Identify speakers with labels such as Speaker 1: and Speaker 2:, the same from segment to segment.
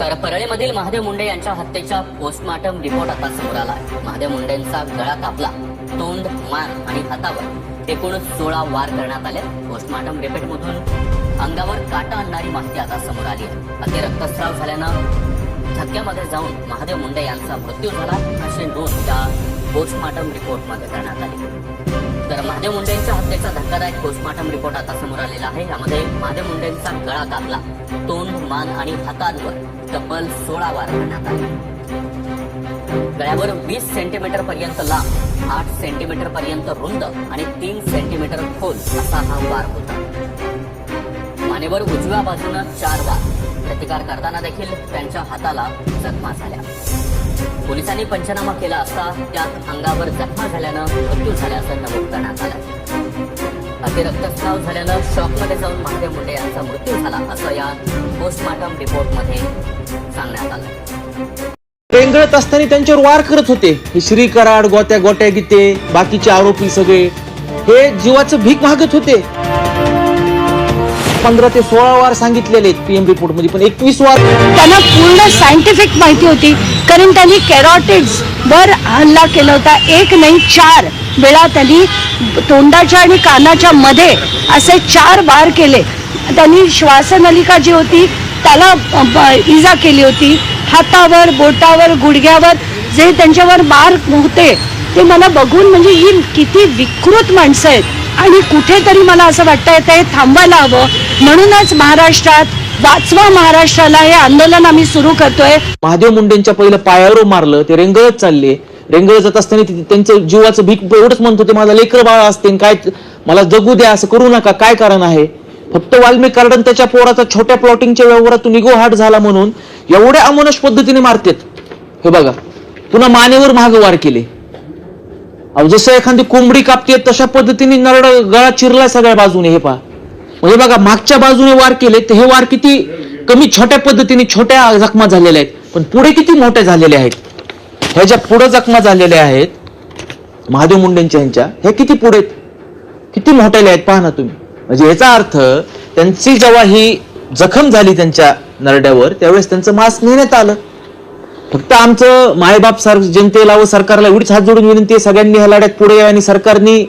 Speaker 1: तर परळीमधील महादेव मुंडे यांच्या हत्येचा पोस्टमार्टम रिपोर्ट आता समोर आला महादेव मुंडेंचा गळा कापला. तोंड मान आणि हातावर एकूण सोळा वार करण्यात आले. पोस्टमार्टम रिपोर्ट मधून अंगावर काटा आणणारी माहिती आता समोर आली आहे. अति रक्तस्राव झाल्यानं धक्क्यामध्ये जाऊन महादेव मुंडे यांचा मृत्यू झाला. असे नोंद त्या पोस्टमार्टम रिपोर्टमध्ये करण्यात आली. तर महादेव मुंडेंच्या हत्येचा धक्कादायक पोस्टमार्टम रिपोर्ट आता समोर आलेला आहे. यामध्ये महादेव मुंडेंचा गळा कापला तोंड मान आणि हातांवर तब्बल सोळा वार करण्यात आले. गळ्यावर वीस सेंटीमीटर पर्यंत लांब आठ सेंटीमीटर पर्यंत रुंद आणि तीन सेंटीमीटर खोल असा हा वार होता. मानेवर उजव्या बाजूनं चार वार. प्रतिकार करताना देखील त्यांच्या हाताला जखमा झाल्या. पोलिसांनी पंचनामा केला असता त्यात अंगावर जखमा झाल्यानं मृत्यू झाल्याचं नमूद करण्यात आलं. अति रक्तस्राव झाल्यानं शॉकमध्ये जाऊन महादेव मुंडे यांचा मृत्यू झाला असं या पोस्टमार्टम रिपोर्टमध्ये सांगण्यात आलं.
Speaker 2: रेंगळत असताना त्यांच्यावर वार करत होते. हे श्री कराड गोत्या गोट्या गीते बाकीचे आरोपी सगळे. हे जीवाचं भीक मागत होते. पंधरा ते सोळा वार सांगितलेले पीएम रिपोर्टमध्ये पण एकवीस वार.
Speaker 3: त्यांना पूर्ण सायंटिफिक माहिती होती. कारण त्यांनी कॅरॉटिड्स वर हल्ला केला होता. एक नाही चार वेळा त्यांनी तोंडाच्या आणि कानाच्या मध्ये असे चार बार केले. त्यांनी श्वासनलिका जी होती त्याला ब- इजा केली होती. हातावर बोटावर गुडघ्यावर जे त्यांच्यावर बार होते ते मला बघून म्हणजे ही किती विकृत माणसं आहेत. आणि कुठेतरी मला असं वाटतंय ते थांबायला हवं. म्हणूनच महाराष्ट्रात वाचवा महाराष्ट्राला हे आंदोलन आम्ही सुरू करतोय.
Speaker 2: महादेव मुंडेंच्या पहिलं पायावर मारलं ते रेंगळत चालले. रेंगळत जात असताना त्यांचं जीवाचं भीक एवढंच म्हणत होते माझा लेकर बाळ असते काय मला जगू द्या असं करू नका काय कारण आहे? फक्त वाल्मिक कार्डन त्याच्या पोराचा छोट्या प्लॉटिंगच्या व्यवहारातून निगो हाट झाला म्हणून एवढ्या अमोनश पद्धतीने मारतेत. हे बघा पुन्हा मानेवर महागवार केले. जसं एखादी कोंबडी कापते तशा पद्धतीने नरड गळा चिरला सगळ्या बाजूने हे पहा. म्हणजे बघा मागच्या बाजूने वार केले तर हे वार किती कमी छोट्या पद्धतीने छोट्या जखमा झालेल्या आहेत. पण पुढे किती मोठ्या झालेल्या आहेत? ह्या ज्या पुढे जखमा झालेल्या आहेत महादेव मुंडेंच्या ह्यांच्या ह्या किती पुढे आहेत? किती मोठ्याल्या आहेत? पहा ना तुम्ही. म्हणजे याचा अर्थ त्यांची जेव्हा ही जखम झाली त्यांच्या नरड्यावर त्यावेळेस त्यांचं मास नेण्यात आलं. फक्त आमचं मायबाप सर जनतेला व सरकारला एवढीच हात जोडून विनंती आहे सगळ्यांनी ह्या लढ्यात पुढे आणि सरकारने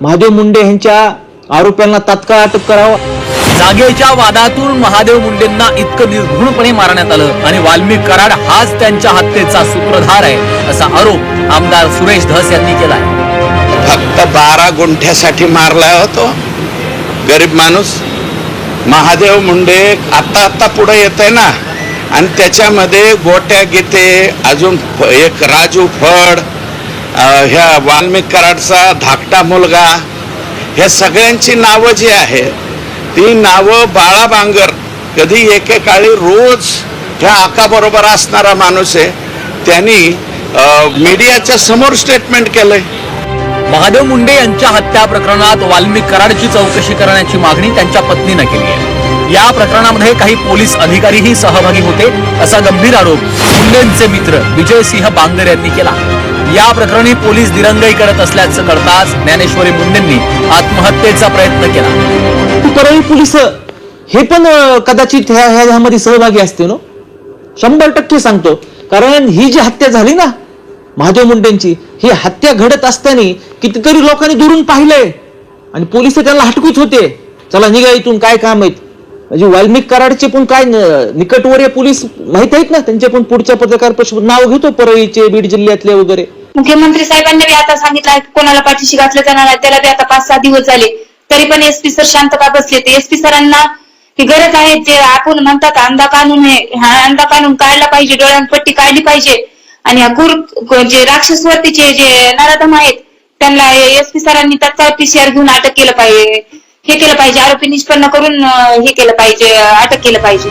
Speaker 2: महादेव मुंडे यांच्या आरोप्यांना तात्काळ अटक करावं.
Speaker 4: जागेच्या वादातून महादेव मुंडेंना इतकं निर्घृणपणे मारण्यात आलं आणि वाल्मिक कराड हाच त्यांच्या हत्येचा सूत्रधार आहे असा आरोप आमदार सुरेश धस यांनी केलाय.
Speaker 5: फक्त बारा गुंठ्यासाठी मारला होतो. गरीब माणूस. महादेव मुंडे आत्ता आत्ता पुढे येत आहे ना. आणि त्याच्यामध्ये गोट्या गीते अजून एक राजू फड ह्या वाल्मिक कराडचा धाकटा मुलगा ह्या सगळ्यांची नावं जी आहेत ती नावं बाळा बांगर. कधी एकेकाळी रोज ह्या आकाबरोबर असणारा माणूस आहे त्यांनी मीडियाच्या समोर स्टेटमेंट केलंय.
Speaker 4: महादेव मुंडे यांच्या हत्या प्रकरणात वाल्मिक कराडची चौकशी करण्याची मागणी त्यांच्या पत्नीनं केली आहे. या प्रकरणामध्ये काही पोलीस अधिकारीही सहभागी होते असा गंभीर आरोप मुंडेंचे मित्र विजयसिंह बांगर यांनी केला. या प्रकरणी पोलीस दिरंगाई करत असल्याचं कळताच ज्ञानेश्वरी मुंडेंनी आत्महत्येचा प्रयत्न केला.
Speaker 2: परळी पोलीस हे पण कदाचित ह्या ह्यामध्ये सहभागी असते ना? शंभर टक्के सांगतो. कारण ही जी हत्या झाली ना महादेव मुंडेंची ही हत्या घडत असताना कितीतरी लोकांनी दुरून पाहिलंय आणि पोलीस त्यांना हटकूच होते. चला निघा इथून काय काम आहेत? म्हणजे वाल्मिक कराडचे पण काय निकटवर्य पोलीस माहीत आहेत ना? त्यांचे पण पुढच्या पत्रकार परिषद नाव घेतो परळीचे बीड जिल्ह्यातले वगैरे.
Speaker 6: मुख्यमंत्री साहेबांनी बी आता सांगितलं आहे की कोणाला पाठीशी घातलं जाणार आहे त्याला बी आता पाच सहा दिवस झाले. तरी पण एसपी सर शांत का बसले ते एसपी सरांना ही गरज आहे जे आपण म्हणतात अंधा कानून हा अंधा कानून काढला पाहिजे डोळ्यांपट्टी काढली पाहिजे. आणि ह्या कुर जे राक्षसवर्तीचे जे नराधम आहेत त्यांना एसपी सरांनी तत्काळ पीसीआर घेऊन अटक केलं पाहिजे. हे केलं पाहिजे. आरोपी निष्पन्न करून हे केलं पाहिजे अटक केलं पाहिजे.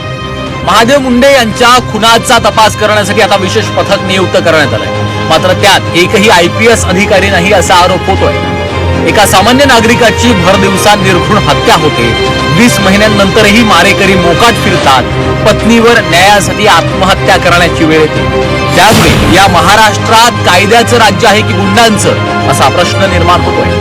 Speaker 4: महादेव मुंडे यांच्या खुनाचा तपास करण्यासाठी आता विशेष पथक नियुक्त करण्यात आलंय. मात्र त्यात एकही आय पी एस अधिकारी नाही असा आरोप होतोय. एका सामान्य नागरिकाची भरदिवसा निर्घृण हत्या होते. वीस महिन्यांनंतरही मारेकरी मोकाट फिरतात. पत्नीवर न्यायासाठी आत्महत्या करण्याची वेळ येते. त्यामुळे या महाराष्ट्रात कायद्याचं राज्य आहे की गुंडांचं? असा प्रश्न निर्माण होतोय.